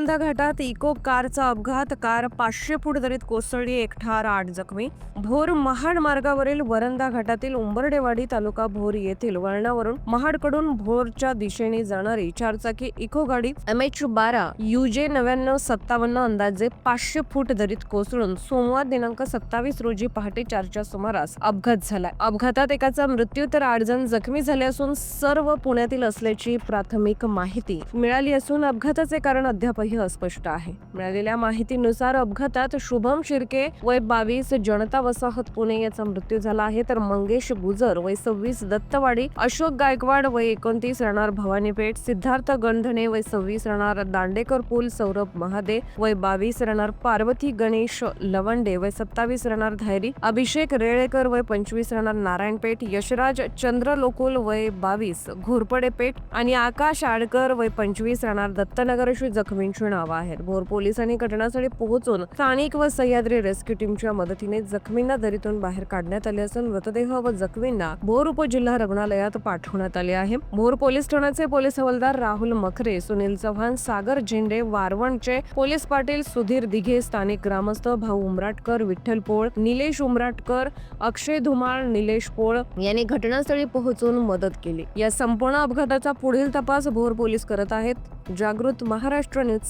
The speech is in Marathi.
भोर घाटात इको कारचा अपघात. कार पाचशे फूट दरीत कोसळली एक ठार आठ जखमी. भोर महाड मार्गावरील वरंदा घाटातील उंबर्डेवाडी तालुका भोर येथील वळणावरून महाडकडून भोरच्या दिशेने जाणारी चारचाकी इको गाडी एम एच बारा युजे नव्याण्णव सत्तावन्न अंदाजे पाचशे फूट दरीत कोसळून सोमवार दिनांक सत्तावीस रोजी पहाटे चारच्या सुमारास अपघात झाला. अपघातात एकाचा मृत्यू तर आठ जण जखमी झाले असून सर्व पुण्यातील असल्याची प्राथमिक माहिती मिळाली असून अपघाताचे कारण अद्यापही अस्पष्ट आहे. मिळालेल्या माहितीनुसार अपघातात शुभम शिर्के वय बावीस जनता वसाहत पुणे याचा मृत्यू झाला आहे. तर मंगेश गुजर वय सव्वीस दत्तवाडी अशोक गायकवाड वय एकोणतीस राहणार भवानीपेठ सिद्धार्थ गंधणे वय सव्वीस राहणार दांडेकर पूल सौरभ महादे वय बावीस राहणार पार्वती गणेश लवंडे वय सत्तावीस राहणार धायरी अभिषेक रेळेकर वय पंचवीस राहणार नारायणपेठ यशराज चंद्र लोकुल वय बावीस घोरपडे पेठ आणि आकाश आडकर वय पंचवीस राहणार दत्तनगर अशी जखमींची नावं आहेत. भोर पोलिसांनी घटनास्थळी पोहोचून स्थानिक व सह्याद्री रेस्क्यू टीमच्या मदतीने जखमींना दरीतून बाहेर काढण्यात आले असून मृतदेह व जखमींना भोर उपजिल्हा रुग्णालयात पाठवण्यात आले आहे. भोर पोलीस ठाण्याचे पोलीस हवालदार राहुल मखरे सुनील चव्हाण सागर झेंडे वारवणचे पोलीस पाटील सुधीर दिघे स्थानिक ग्रामस्थ भाऊ उमराटकर विठ्ठल पोळ निलेश उमराटकर अक्षय धुमाळ निलेश पोळ यांनी घटनास्थळी पोहोचून मदत केली. या संपूर्ण अपघाताचा पुढील तपास भोर पोलीस करत आहेत. जागृत महाराष्ट्र न्यूज